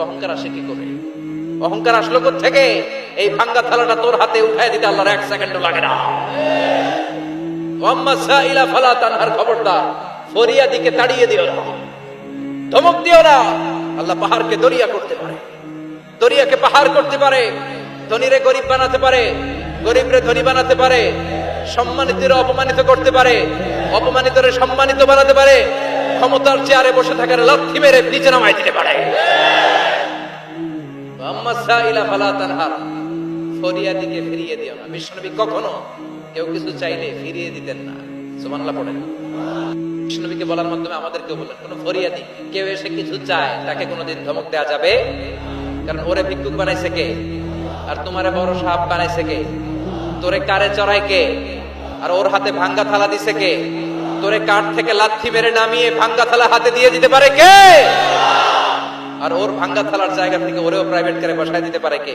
অহংকার আসে কি করে? অহংকার আসলো থেকে এই ভাঙ্গা থালাটা তোর হাতে উঠায় দিতে আল্লাহর এক সেকেন্ডও লাগে না। ফালা তানহার করতে পারে। অপমানিত করতে পারে। অপমানিতরে সম্মানিত বানাতে পারে। ক্ষমতার চেয়ারে বসে থাকার লাথি মেরে নিচে নামাই দিতে পারে। কারণ ওরে ভিক্ষুক বানাইছে কে? আর তোমারে বড় সাপ বানাইছে কে? তোরে কারে চড়ায় কে? আর ওর হাতে ভাঙ্গা থালা দিছে কে? তোরে কাঠ থেকে লাথি মেরে নামিয়ে ভাঙ্গা থালা হাতে দিয়ে দিতে পারে কে? আর ওর ভাঙ্গা থালার জায়গা থেকে ওরেও প্রাইভেট করে বসায় দিতে পারে কে?